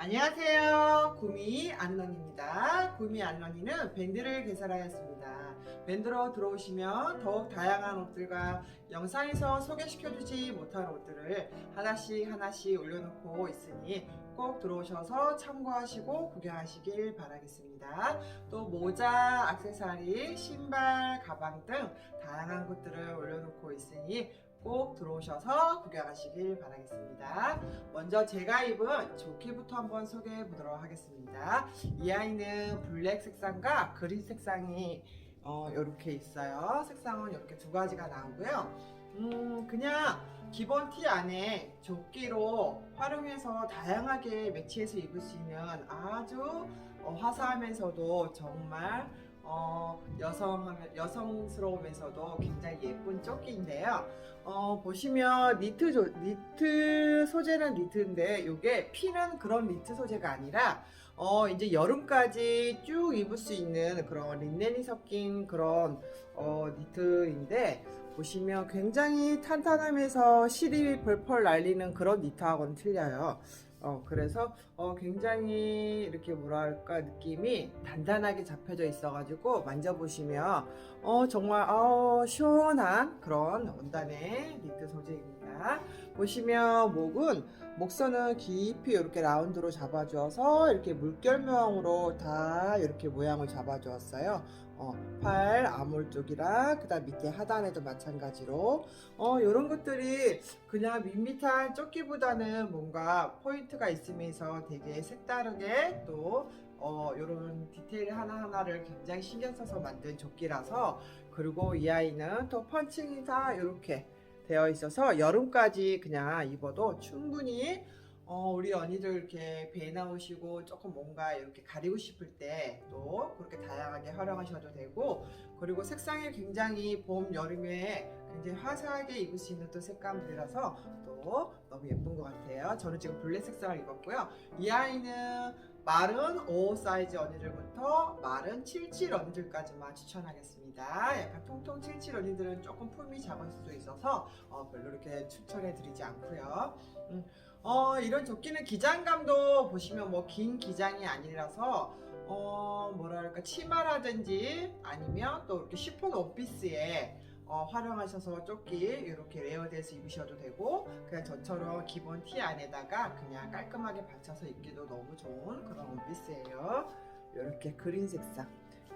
안녕하세요. 구미 안런입니다. 구미 안런이는 밴드를 개설하였습니다. 밴드로 들어오시면 더욱 다양한 옷들과 영상에서 소개시켜주지 못한 옷들을 하나씩 하나씩 올려놓고 있으니 꼭 들어오셔서 참고하시고 구경하시길 바라겠습니다. 또 모자, 액세서리, 신발, 가방 등 다양한 것들을 올려놓고 있으니 꼭 들어오셔서 구경하시길 바라겠습니다. 먼저 제가 입은 조끼부터 한번 소개해 보도록 하겠습니다. 이 아이는 블랙 색상과 그린 색상이 어, 이렇게 있어요. 색상은 이렇게 두 가지가 나오고요. 음, 그냥 기본 티 안에 조끼로 활용해서 다양하게 매치해서 입을 수 있는 아주 어, 화사하면서도 정말 어, 여성, 여성스러우면서도 굉장히 예쁜 조끼인데요. 어, 보시면 니트, 조, 니트 소재는 니트인데 이게 피는 그런 니트 소재가 아니라 어, 이제 여름까지 쭉 입을 수 있는 그런 린넨이 섞인 그런 어, 니트인데 보시면 굉장히 탄탄하면서 실이 펄펄 날리는 그런 니트하고는 틀려요. 어, 그래서 어, 굉장히 이렇게 뭐랄까 느낌이 단단하게 잡혀져 있어가지고 만져보시면 어, 정말 어, 시원한 그런 원단의 니트 소재입니다. 보시면 목은 목선은 깊이 이렇게 라운드로 잡아주어서 이렇게 물결 모양으로 다 이렇게 모양을 잡아주었어요. 어, 팔 아몰 쪽이랑 그다음 밑에 하단에도 마찬가지로. 어, 이런 것들이 그냥 밋밋한 조끼보다는 뭔가 포인트가 있으면서 되게 색다르게 또 어, 이런 디테일 하나하나를 굉장히 신경 써서 만든 조끼라서 그리고 이 아이는 또 펀칭이 다 이렇게 되어 있어서 여름까지 그냥 입어도 충분히 어, 우리 언니들 이렇게 배 나오시고 조금 뭔가 이렇게 가리고 싶을 때 또 그렇게 다양하게 활용하셔도 되고 그리고 색상이 굉장히 봄, 여름에 굉장히 화사하게 입을 수 있는 또 색감들이라서 또 너무 예쁜 것 같아요. 저는 지금 블랙 색상을 입었고요. 이 아이는 마른 5 사이즈 언니들부터 마른 77 언니들까지만 추천하겠습니다. 약간 통통 77 언니들은 조금 품이 작을 수도 있어서 어, 별로 이렇게 추천해 드리지 않고요. 음, 어, 이런 조끼는 기장감도 보시면 뭐 긴 기장이 아니라서 어, 뭐랄까 치마라든지 아니면 또 이렇게 쉬폰 원피스에 어, 활용하셔서 조끼 이렇게 레어드해서 입으셔도 되고 그냥 저처럼 기본 티 안에다가 그냥 깔끔하게 받쳐서 입기도 너무 좋은 그런 원피스예요. 이렇게 그린 색상,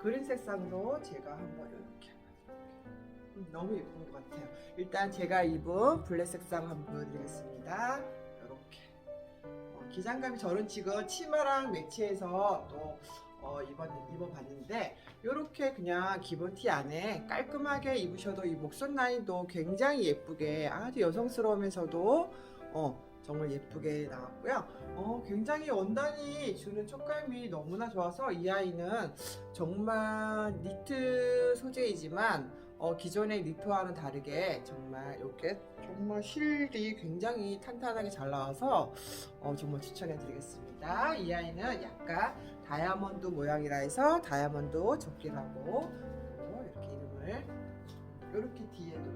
그린 색상으로 제가 한번 이렇게 음, 너무 예쁜 것 같아요. 일단 제가 입은 블랙 색상 한번 보여드리겠습니다. 기장감이 저는 지금 치마랑 매치해서 또 어, 입었, 입어봤는데 이렇게 그냥 기본 티 안에 깔끔하게 입으셔도 이 목선 라인도 굉장히 예쁘게 아주 여성스러우면서도 어, 정말 예쁘게 나왔고요. 어, 굉장히 원단이 주는 촉감이 너무나 좋아서 이 아이는 정말 니트 소재이지만 어, 기존의 니트와는 다르게 정말 이렇게 정말 실이 굉장히 탄탄하게 잘 나와서 어, 정말 추천해 드리겠습니다. 이 아이는 약간 다이아몬드 모양이라 해서 다이아몬드 조끼라고 또 이렇게 이름을 이렇게 뒤에도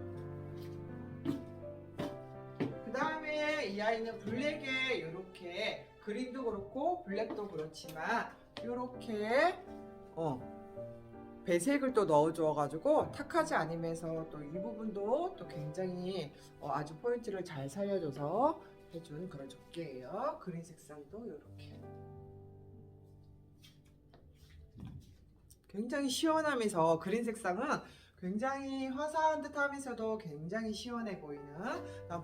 그 다음에 이 아이는 블랙에 이렇게 그린도 그렇고 블랙도 그렇지만 이렇게 어 배색을 또 넣어주어가지고 탁하지 않으면서 또 이 부분도 또 굉장히 어, 아주 포인트를 잘 살려줘서 해준 그런 조끼예요. 그린 색상도 이렇게 굉장히 시원하면서 그린 색상은 굉장히 화사한 듯 하면서도 굉장히 시원해 보이는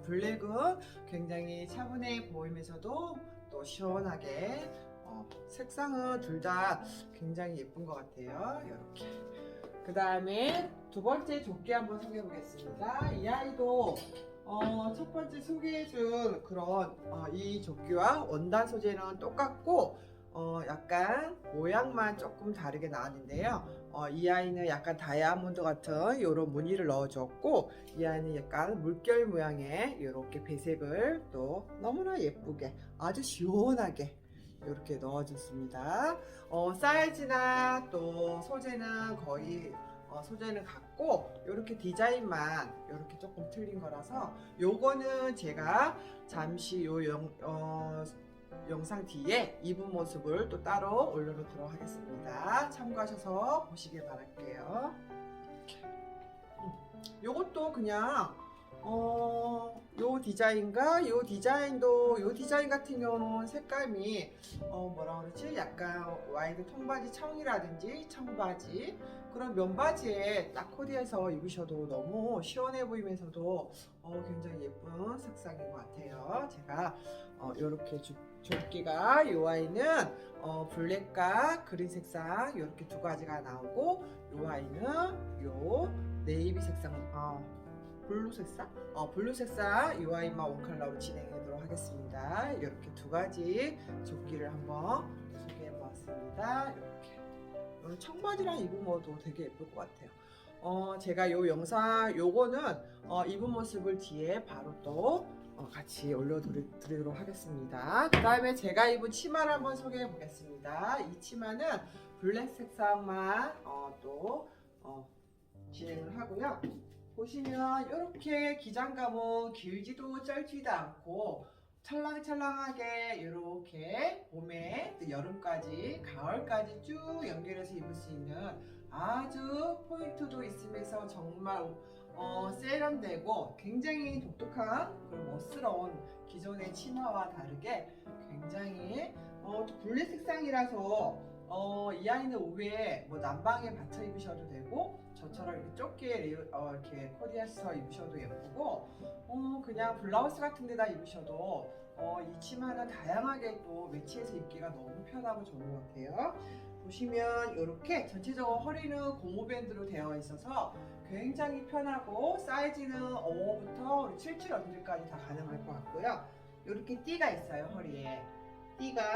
블랙은 굉장히 차분해 보이면서도 또 시원하게 어, 색상은 둘 다 굉장히 예쁜 것 같아요. 이렇게. 그 다음에 두 번째 조끼 한번 소개해 보겠습니다. 이 아이도 어, 첫 번째 소개해준 그런 어, 이 조끼와 원단 소재는 똑같고 어, 약간 모양만 조금 다르게 나왔는데요. 어, 이 아이는 약간 다이아몬드 같은 이런 무늬를 넣어줬고 이 아이는 약간 물결 모양의 이렇게 배색을 또 너무나 예쁘게 아주 시원하게 이렇게 넣어줬습니다. 어, 사이즈나 또 소재는 거의 어, 소재는 같고 이렇게 디자인만 이렇게 조금 틀린 거라서 요거는 제가 잠시 요 영, 어, 영상 뒤에 입은 모습을 또 따로 올려놓도록 하겠습니다. 참고하셔서 보시길 바랄게요. 음, 요것도 그냥 어, 요 디자인과 요 디자인도 요 디자인 같은 경우는 색감이 어, 뭐라 그러지? 약간 와이드 통바지 청이라든지 청바지 그런 면바지에 딱 코디해서 입으셔도 너무 시원해 보이면서도 어, 굉장히 예쁜 색상인 것 같아요. 제가 어, 이렇게 조끼가 요 아이는 어, 블랙과 그린 색상 이렇게 두 가지가 나오고 요 아이는 요 네이비 색상 어, 블루 색상 어, 블루 색상 요 아이만 원 컬러로 진행하도록 하겠습니다. 이렇게 두 가지 조끼를 한번 소개해 보았습니다. 이렇게 오늘 청바지랑 입으면도 되게 예쁠 것 같아요. 어, 제가 요 영상 요거는 어, 입은 모습을 뒤에 바로 또 어, 같이 올려드리도록 하겠습니다. 그 다음에 제가 입은 치마를 한번 소개해 보겠습니다. 이 치마는 블랙 색상만 어, 또 어, 진행을 하고요. 보시면 이렇게 기장감은 길지도 짧지도 않고 찰랑찰랑하게 이렇게 봄에 또 여름까지 가을까지 쭉 연결해서 입을 수 있는 아주 포인트도 있으면서 정말 어, 세련되고 굉장히 독특한 그런 멋스러운 기존의 치마와 다르게 굉장히 어, 또 블랙 색상이라서 어, 이 아이는 오후에 뭐 난방에 받쳐 입으셔도 되고 저처럼 이렇게 좁게 레이어- 어, 이렇게 코디해서 입으셔도 예쁘고 어, 그냥 블라우스 같은 데다 입으셔도 어, 이 치마는 다양하게 또 매치해서 입기가 너무 편하고 좋은 것 같아요. 보시면 이렇게 전체적으로 허리는 고무밴드로 되어 있어서 굉장히 편하고 사이즈는 5부터 77 언제까지 다 가능할 것 같고요. 이렇게 띠가 있어요 허리에. 띠가 어,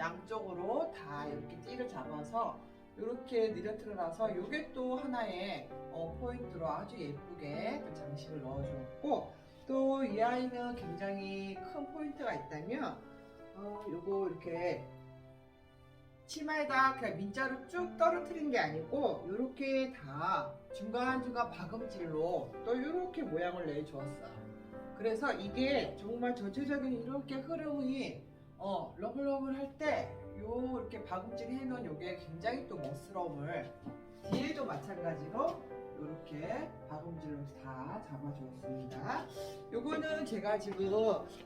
양쪽으로 다 이렇게 띠를 잡아서 이렇게 느려트려놔서 이게 또 하나의 어, 포인트로 아주 예쁘게 또 장식을 넣어주었고 또 이 아이는 굉장히 큰 포인트가 있다면 어, 요거 이렇게 치마에다 그냥 민자로 쭉 떨어뜨린 게 아니고 이렇게 다 중간중간 박음질로 또 이렇게 모양을 내주었어요. 그래서 이게 정말 전체적인 이렇게 흐름이 어, 러블러블 할때 요 이렇게 박음질 해놓은 요게 굉장히 또 멋스러움을 뒤에도 마찬가지로 이렇게 박음질로 다 잡아주었습니다. 요거는 제가 지금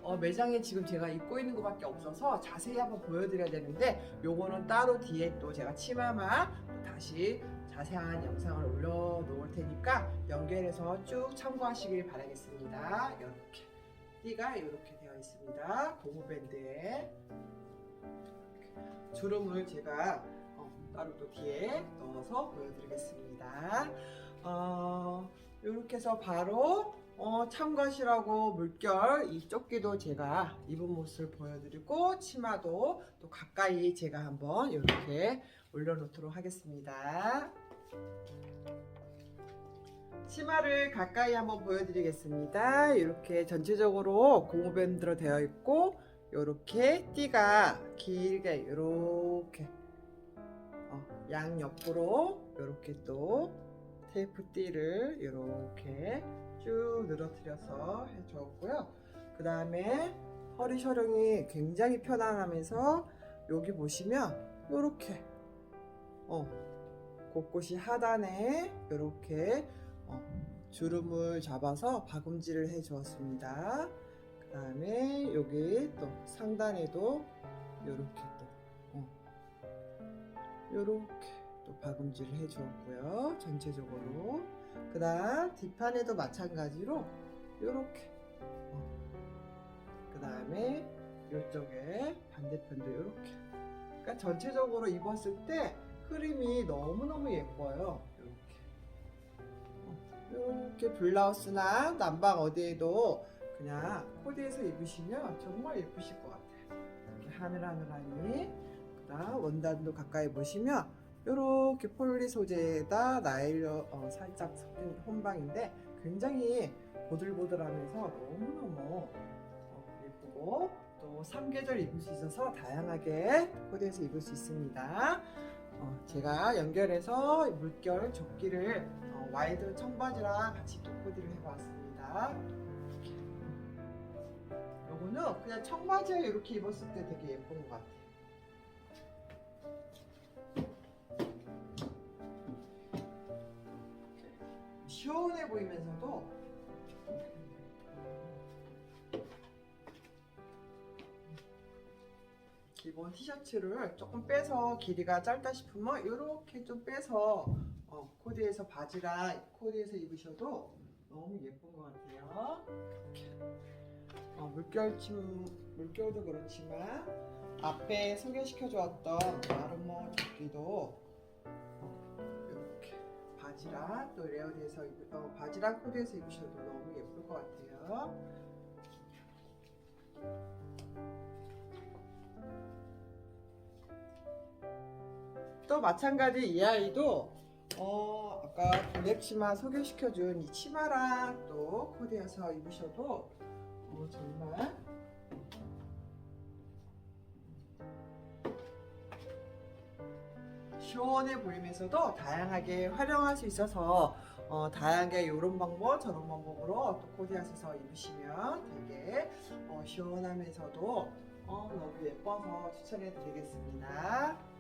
어, 매장에 지금 제가 입고 있는 것밖에 없어서 자세히 한번 보여드려야 되는데 요거는 따로 뒤에 또 제가 치마만 또 다시 자세한 영상을 올려놓을 테니까 연결해서 쭉 참고하시길 바라겠습니다. 이렇게 띠가 이렇게 되어 있습니다. 고무밴드에 주름을 제가 어, 따로 또 뒤에 넣어서 보여드리겠습니다. 어, 이렇게 해서 바로 어, 참가시라고 물결 이 조끼도 제가 입은 모습을 보여드리고 치마도 또 가까이 제가 한번 이렇게 올려놓도록 하겠습니다. 치마를 가까이 한번 보여드리겠습니다. 이렇게 전체적으로 고무밴드로 되어 있고 이렇게 띠가 길게 이렇게 어, 양 옆으로 이렇게 또 테이프 띠를 이렇게 쭉 늘어뜨려서 해주었고요. 그 다음에 허리 셔링이 굉장히 편안하면서 여기 보시면 이렇게 어, 곳곳이 하단에 이렇게 어, 주름을 잡아서 박음질을 해 주었습니다. 그 다음에 여기 또 상단에도 이렇게 또 어, 이렇게 또 박음질을 해 주었고요. 전체적으로 그 다음 뒷판에도 마찬가지로 이렇게 그 다음에 이쪽에 반대편도 이렇게 그러니까 전체적으로 입었을 때 흐름이 너무너무 예뻐요. 이렇게 블라우스나 남방 어디에도 그냥 코디해서 입으시면 정말 예쁘실 것 같아요. 이렇게 하늘하늘하니 그다음 원단도 가까이 보시면 이렇게 폴리 소재에다 나일러 어, 살짝 섞인 혼방인데 굉장히 보들보들하면서 너무너무 어, 예쁘고 또 3계절 입을 수 있어서 다양하게 코디해서 입을 수 있습니다. 어, 제가 연결해서 물결 조끼를 어, 와이드 청바지랑 같이 또 코디를 해보았습니다. 이렇게. 요거는 그냥 청바지에 이렇게 입었을 때 되게 예쁜 것 같아요. 시원해 보이면서도 기본 티셔츠를 조금 빼서 길이가 짧다 싶으면 이렇게 좀 빼서 어, 코디에서 바지랑 코디에서 입으셔도 너무 예쁜 것 같아요. 어, 물결침 물결도 그렇지만 앞에 소개시켜 주었던 아르모 조끼도 어, 이렇게 바지랑 또 레어드에서 입, 어, 바지랑 코디에서 입으셔도 너무 예쁠 것 같아요. 또 마찬가지 이 아이도 어 아까 블랙 치마 소개시켜준 이 치마랑 또 코디에서 입으셔도 어, 정말 시원해 보이면서도 다양하게 활용할 수 있어서 어, 다양하게 이런 방법 저런 방법으로 또 코디하셔서 입으시면 되게 어, 시원하면서도 어, 너무 예뻐서 추천해 드리겠습니다.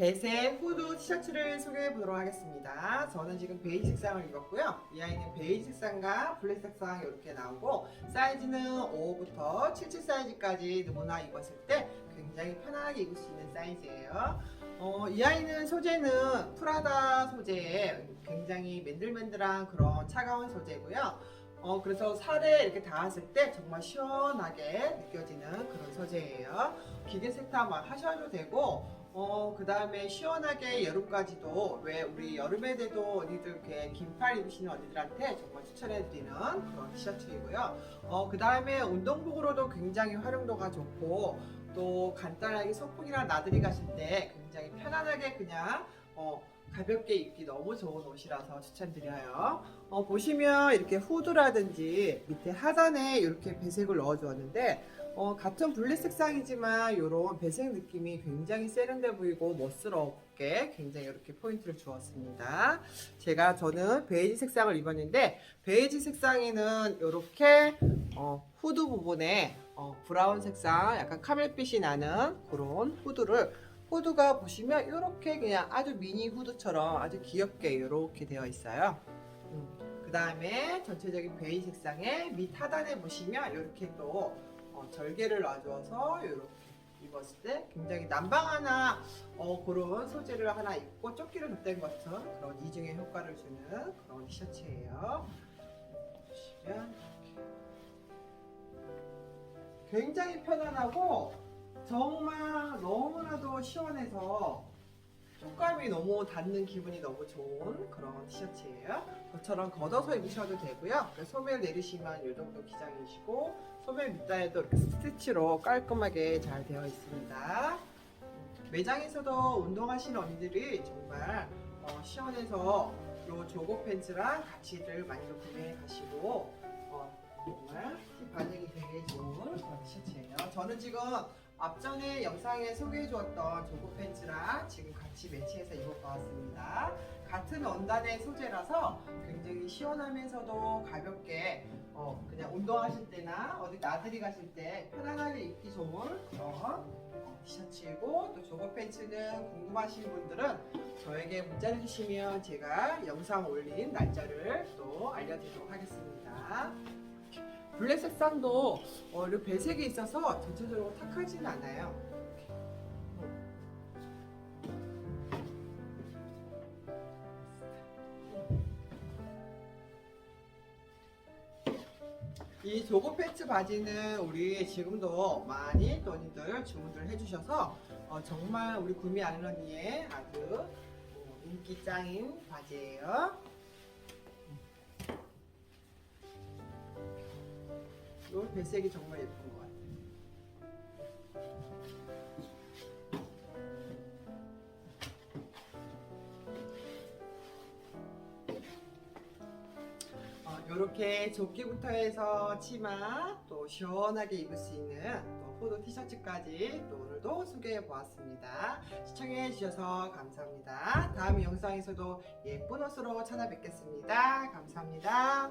배색 후드 티셔츠를 소개해 보도록 하겠습니다. 저는 지금 베이지 색상을 입었고요. 이 아이는 베이지 색상과 블랙 색상 이렇게 나오고 사이즈는 5부터 77 사이즈까지 누구나 입었을 때 굉장히 편하게 입을 수 있는 사이즈예요. 어, 이 아이는 소재는 프라다 소재에 굉장히 맨들맨들한 그런 차가운 소재고요. 어, 그래서 살에 이렇게 닿았을 때 정말 시원하게 느껴지는 그런 소재예요. 기계 세탁 막 하셔도 되고 어, 그 다음에 시원하게 여름까지도 왜 우리 여름에 돼도 언니들 이렇게 긴팔 입으시는 언니들한테 정말 추천해드리는 그런 티셔츠이고요. 어, 그 다음에 운동복으로도 굉장히 활용도가 좋고 또 간단하게 소풍이랑 나들이 가실 때 굉장히 편안하게 그냥 어, 가볍게 입기 너무 좋은 옷이라서 추천드려요. 어, 보시면 이렇게 후드라든지 밑에 하단에 이렇게 배색을 넣어주었는데 어, 같은 블랙 색상이지만 이런 배색 느낌이 굉장히 세련돼 보이고 멋스럽게 굉장히 이렇게 포인트를 주었습니다. 제가 저는 베이지 색상을 입었는데 베이지 색상에는 이렇게 어, 후드 부분에 어, 브라운 색상 약간 카멜빛이 나는 그런 후드를 후드가 보시면 이렇게 그냥 아주 미니 후드처럼 아주 귀엽게 이렇게 되어 있어요. 그 다음에 전체적인 베이지 색상에 밑 하단에 보시면 이렇게 또 어, 절개를 놔줘서 이렇게 입었을 때 굉장히 난방 하나 어, 그런 소재를 하나 입고 조끼를 덧댄 것 같은 그런 이중의 효과를 주는 그런 티셔츠예요. 보시면 이렇게. 굉장히 편안하고 정말 너무나도 시원해서 촉감이 너무 닿는 기분이 너무 좋은 그런 티셔츠예요. 저처럼 걷어서 입으셔도 되고요. 소매를 내리시면 이 정도 기장이시고 소매 밑단에도 이렇게 스티치로 깔끔하게 잘 되어 있습니다. 매장에서도 운동하시는 언니들이 정말 어, 시원해서 이 조거 팬츠랑 같이들 많이 구매해 가시고 어, 정말 반응이 되게 좋은 그런 티셔츠예요. 저는 지금 앞전에 영상에 소개해 주었던 조거 팬츠랑 지금 같이 매치해서 입어보았습니다. 같은 원단의 소재라서 굉장히 시원하면서도 가볍게 어, 그냥 운동하실 때나 어디 나들이 가실 때 편안하게 입기 좋은 그런 어, 티셔츠이고 또 조거 팬츠는 궁금하신 분들은 저에게 문자를 주시면 제가 영상 올린 날짜를 또 알려드리도록 하겠습니다. 블랙 색상도 어, 이 배색이 있어서 전체적으로 탁하지는 않아요. 이 조거 팬츠 바지는 우리 지금도 많이 또니들 주문들 해주셔서 어, 정말 우리 구미 알러니의 아주 어, 인기 짱인 바지예요. 이 배색이 정말 예쁜 것 같아요. 이렇게 조끼부터 해서 치마 또 시원하게 입을 수 있는 또 포도 티셔츠까지 또 오늘도 소개해 보았습니다. 시청해 주셔서 감사합니다. 다음 영상에서도 예쁜 옷으로 찾아뵙겠습니다. 감사합니다.